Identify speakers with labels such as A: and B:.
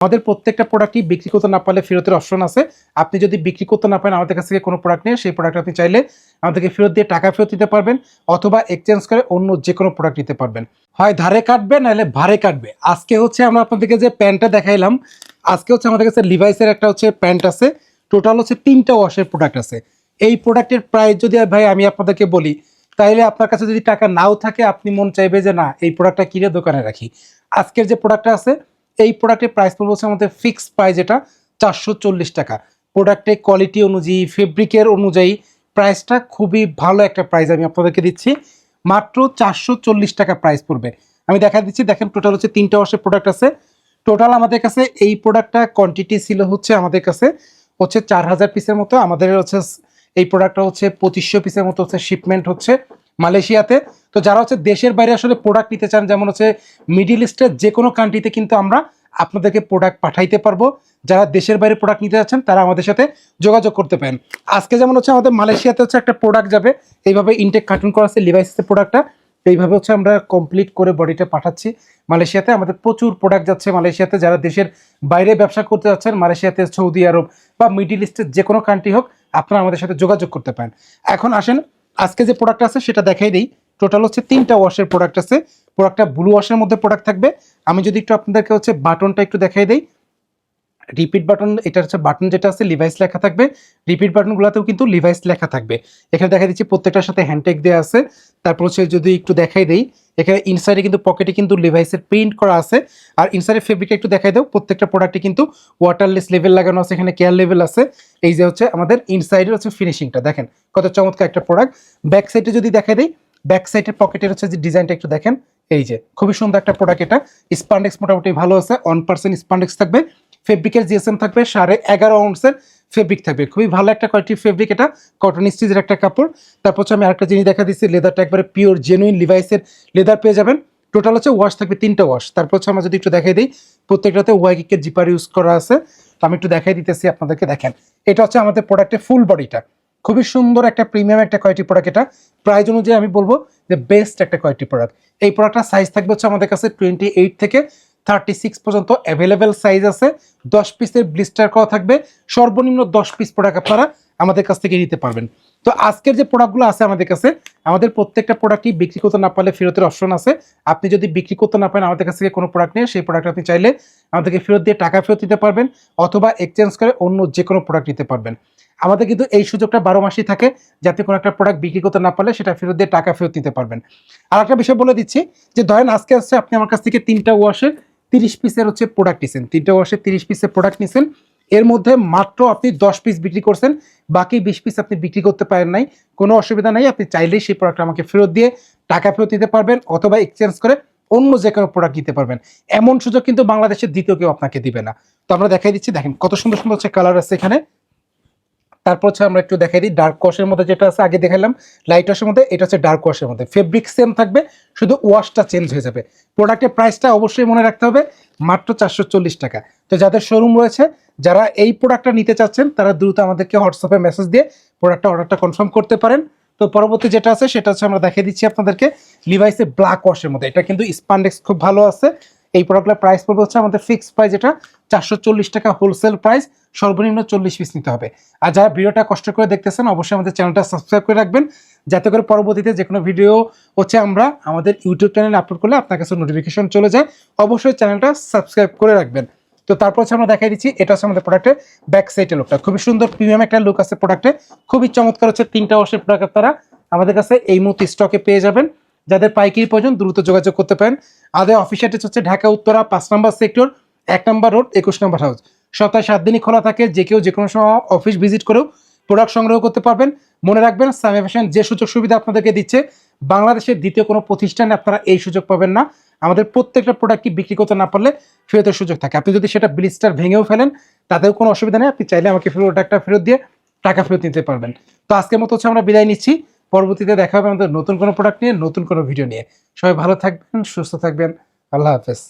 A: আমাদের প্রত্যেকটা প্রোডাক্টই বিক্রি করতে না পারলে ফেরতের অপশন আছে। আপনি যদি বিক্রি করতে না পারেন, আমাদের কাছ থেকে কোনো প্রোডাক্ট নিয়ে সেই প্রোডাক্ট আপনি চাইলে আমাদেরকে ফেরত দিয়ে টাকা ফেরত দিতে পারবেন অথবা এক্সচেঞ্জ করে অন্য যে কোনো প্রোডাক্ট নিতে পারবেন। হয় ধারে কাটবে, নাহলে ভারে কাটবে। আজকে হচ্ছে আমরা আপনাদেরকে যে প্যান্টটা দেখাইলাম, আজকে হচ্ছে আমাদের কাছে লিভাইসের একটা হচ্ছে প্যান্ট আছে। টোটাল হচ্ছে তিনটা ওয়াশের প্রোডাক্ট আছে। এই প্রোডাক্টের প্রাইস যদি ভাই আমি আপনাদেরকে বলি, তাইলে আপনার কাছে যদি টাকা নাও থাকে, আপনি মন চাইবে যে না, এই প্রোডাক্টটা কিনে দোকানে রাখি। আজকের যে প্রোডাক্টটা আছে এই প্রোডাক্টের প্রাইস পড়বে হচ্ছে আমাদের ফিক্স প্রাইস এটা চারশো চল্লিশ টাকা। প্রোডাক্টের কোয়ালিটি অনুযায়ী ফেব্রিকের অনুযায়ী প্রাইসটা খুবই ভালো একটা প্রাইস আমি আপনাদেরকে দিচ্ছি। মাত্র চারশো চল্লিশ টাকা প্রাইস পড়বে। আমি দেখা দিচ্ছি, দেখেন টোটাল হচ্ছে তিনটা ওয়াশের প্রোডাক্ট আছে। টোটাল আমাদের কাছে এই প্রোডাক্টটা কোয়ান্টিটি ছিল হচ্ছে আমাদের কাছে হচ্ছে চার হাজার পিসের মতো। আমাদের হচ্ছে এই প্রোডাক্টটা হচ্ছে পঁচিশশো পিসের মতো হচ্ছে শিপমেন্ট হচ্ছে মালয়েশিয়াতে। তো যারা হচ্ছে দেশের বাইরে আসলে প্রোডাক্ট নিতে চান, যেমন হচ্ছে মিডিল ইস্টের যে কোনো কান্ট্রিতে কিন্তু আমরা আপনাদেরকে প্রোডাক্ট পাঠাইতে পারব। যারা দেশের বাইরে প্রোডাক্ট নিতে যাচ্ছেন তারা আমাদের সাথে যোগাযোগ করতে পারেন। আজকে যেমন হচ্ছে আমাদের মালয়েশিয়াতে হচ্ছে একটা প্রোডাক্ট যাবে, এইভাবে ইনটেক কার্টুন করা আছে লিভাইসের প্রোডাক্টটা এইভাবে হচ্ছে আমরা কমপ্লিট করে বডিটা পাঠাচ্ছি। মালয়েশিয়াতে আমাদের প্রচুর প্রোডাক্ট যাচ্ছে মালয়েশিয়াতে। যারা দেশের বাইরে ব্যবসা করতে যাচ্ছেন মালয়েশিয়াতে সৌদি আরব বা মিডিল ইস্টের যে কোনো কান্ট্রি হোক, আপনারা আমাদের সাথে যোগাযোগ করতে পারেন। এখন আসেন, আজকে যে প্রোডাক্ট আছে, সেটা দেখাই দিই। টোটাল হচ্ছে তিনটা ওয়াশের প্রোডাক্ট আছে। প্রোডাক্টটা ব্লু ওয়াশের মধ্যে প্রোডাক্ট থাকবে। আমি যদি একটু আপনাদেরকে হচ্ছে বাটনটা একটু দেখাই দিই। রিপিট বাটন এটা হচ্ছে বাটন যেটা আছে লিভাইস লেখা থাকবে। রিপিট বাটনগুলোতেও কিন্তু লিভাইস লেখা থাকবে। এখানে দেখা দিচ্ছি, প্রত্যেকটার সাথে হ্যান্ডটেক দেওয়া আছে। তারপর হচ্ছে যদি একটু দেখাই দেই, এখানে ইনসাইডে কিন্তু পকেটে কিন্তু লিভাইসের প্রিন্ট করা আছে। আর ইনসাইডের ফেব্রিকটা একটু দেখাই দাও, প্রত্যেকটা প্রোডাক্টে কিন্তু ওয়াটারলেস লেভেল লাগানো আছে, এখানে কেয়ার লেভেল আছে। এই যে হচ্ছে আমাদের ইনসাইডের হচ্ছে ফিনিশিংটা দেখেন কত চমৎকার একটা প্রোডাক্ট ব্যাক সাইডে যদি দেখাই দিই ব্যাক সাইডের পকেটের হচ্ছে যে ডিজাইনটা একটু দেখেন। এই যে, খুবই সুন্দর একটা প্রোডাক্ট এটা। স্পান্ডেক্স মোটামুটি ভালো আছে ওয়ান পার্সেন্ট স্পান্ডেক্স থাকবে। ফেব্রিকের জিএসএম থাকবে, সাড়ে এগারো আউন্সের ফেব্রিক থাকবে। খুবই ভালো একটা কোয়ালিটির ফেব্রিক এটা কটন স্টিচের একটা কাপড়। তারপর হচ্ছে আমি আরেকটা জিনিস দেখা দিচ্ছি লেদারটা একবারে পিওর জেনুইন লিভাইসের লেদার পেয়ে যাবেন। টোটাল হচ্ছে ওয়াশ থাকবে তিনটা ওয়াশ তারপর হচ্ছে আমরা যদি একটু দেখাই দিই, প্রত্যেকটাতে ওয়াইকের জিপার ইউজ করা আছে। তো আমি একটু দেখাই দিতেছি আপনাদেরকে, দেখেন। এটা হচ্ছে আমাদের প্রোডাক্টের ফুল বডিটা খুবই সুন্দর একটা প্রিমিয়াম একটা কোয়ালিটি প্রোডাক্ট এটা। প্রাইজ অনুযায়ী আমি বলব যে বেস্ট একটা কোয়ালিটি প্রোডাক্ট এই প্রোডাক্টটার সাইজ থাকবে হচ্ছে আমাদের কাছে টোয়েন্টি এইট থেকে থার্টি সিক্স পর্যন্ত অ্যাভেলেবেল সাইজ আছে। দশ পিসের ব্লিস্টার করা থাকবে। সর্বনিম্ন দশ পিস প্রোডাক্ট আপনারা আমাদের কাছ থেকে নিতে পারবেন। তো আজকের যে প্রোডাক্টগুলো আছে আমাদের কাছে, আমাদের প্রত্যেকটা প্রোডাক্টই বিক্রি করতে না পারলে ফেরতের অপশন আছে। আপনি যদি বিক্রি করতে না পারেন, আমাদের কাছ থেকে কোনো প্রোডাক্ট নিয়ে সেই প্রোডাক্ট আপনি চাইলে আমাদেরকে ফেরত দিয়ে টাকা ফেরত দিতে পারবেন, অথবা এক্সচেঞ্জ করে অন্য যে কোনো প্রোডাক্ট নিতে পারবেন। আমাদের কিন্তু এই সুযোগটা বারো মাসেই থাকে, যাতে কোনো একটা প্রোডাক্ট বিক্রি করতে না পারলে সেটা ফেরত দিয়ে টাকা ফেরত দিতে পারবেন। আর একটা বিষয় বলে দিচ্ছি, যে ধরেন আজকে আসছে আপনি আমার কাছ থেকে তিনটা ওয়াশের তিরিশ পিসের হচ্ছে প্রোডাক্ট নিছেন। তিনটা ওয়াশের তিরিশ পিসের প্রোডাক্ট নিছেন। এর মধ্যে মাত্র আপনি দশ পিস বিক্রি করছেন, বাকি বিশ পিস আপনি বিক্রি করতে পারেন নাই। কোনো অসুবিধা নাই, আপনি চাইলেই সেই প্রোডাক্ট আমাকে ফেরত দিয়ে টাকা ফেরত দিতে পারবেন অথবা এক্সচেঞ্জ করে অন্য যে কোনো প্রোডাক্ট দিতে পারবেন। এমন সুযোগ কিন্তু বাংলাদেশের দ্বিতীয় কেউ আপনাকে দিবে না। তো আমরা দেখাই দিচ্ছি, দেখেন কত সুন্দর সুন্দর হচ্ছে কালার আছে এখানে। তারপর হচ্ছে আমরা একটু দেখাই দিই ডার্ক ওয়াশের মধ্যে যেটা আছে, আগে দেখালাম লাইট ওয়াশের মধ্যে, এটা হচ্ছে ডার্ক ওয়াশের মধ্যে। ফেব্রিক সেম থাকবে, শুধু ওয়াশটা চেঞ্জ হয়ে যাবে। প্রোডাক্টের প্রাইসটা অবশ্যই মনে রাখতে হবে, মাত্র চারশো চল্লিশ টাকা। তো যাদের শোরুম রয়েছে, যারা এই প্রোডাক্টটা নিতে চাচ্ছেন, তারা দ্রুত আমাদেরকে হোয়াটসঅ্যাপে মেসেজ দিয়ে প্রোডাক্টটা অর্ডারটা কনফার্ম করতে পারেন। তো পরবর্তী যেটা আছে, সেটা হচ্ছে আমরা দেখিয়ে দিচ্ছি আপনাদেরকে লিভাইসে ব্ল্যাক ওয়াশের মধ্যে। এটা কিন্তু স্পান্ডেক্স খুব ভালো আছে। এই প্রোডাক্টের প্রাইস পড়বে হচ্ছে আমাদের ফিক্সড প্রাইস এটা চারশো চল্লিশ টাকা হোলসেল প্রাইস সর্বনিম্ন চল্লিশ পিস নিতে হবে। আর যারা ভিডিওটা কষ্ট করে দেখতেছেন, অবশ্যই আমাদের চ্যানেলটা সাবস্ক্রাইব করে রাখবেন, যাতে করে পরবর্তীতে যে কোনো ভিডিও হচ্ছে আমরা আমাদের ইউটিউব চ্যানেলে আপলোড করলে আপনার কাছে নোটিফিকেশন চলে যায়। অবশ্যই চ্যানেলটা সাবস্ক্রাইব করে রাখবেন। তো তারপর হচ্ছে আমরা দেখাই দিচ্ছি, এটা হচ্ছে আমাদের প্রোডাক্টের ব্যাক সাইডের লুকটা খুবই সুন্দর প্রিমিয়াম একটা লুক আছে প্রোডাক্টে খুবই চমৎকার হচ্ছে তিনটা ওয়াশের প্রোডাক্ট আপনারা আমাদের কাছে এই মুহূর্তে স্টকে পেয়ে যাবেন। যাদের পাইকারি প্রয়োজন দ্রুত যোগাযোগ করতে পারেন। আমাদের অফিস হচ্ছে ঢাকা, উত্তরা, পাঁচ নম্বর সেক্টর এক নম্বর রোড, একুশ নম্বর হাউস সপ্তাহে সাত দিনই খোলা থাকে, যে কেউ যে কোনো সময় অফিস ভিজিট করেও প্রোডাক্ট সংগ্রহ করতে পারবেন। মনে রাখবেন সামি ফ্যাশন যে সুযোগ সুবিধা আপনাদেরকে দিচ্ছে, বাংলাদেশের দ্বিতীয় কোনো প্রতিষ্ঠানে আপনারা এই সুযোগ পাবেন না। আমাদের প্রত্যেকটা প্রোডাক্টই বিক্রি করতে না পারলে ফেরতের সুযোগ থাকে। আপনি যদি সেটা ব্লিস্টার ভেঙেও ফেলেন, তাতেও কোনো অসুবিধা নেই। আপনি চাইলে আমাকে প্রোডাক্টটা ফেরত দিয়ে টাকা ফেরত নিতে পারবেন। তো আজকের মতো হচ্ছে আমরা বিদায় নিচ্ছি। পরবর্তীতে দেখা হবে আমাদের নতুন কোনো প্রোডাক্ট নিয়ে, নতুন কোনো ভিডিও নিয়ে। সবাই ভালো থাকবেন, সুস্থ থাকবেন। আল্লাহ হাফেজ।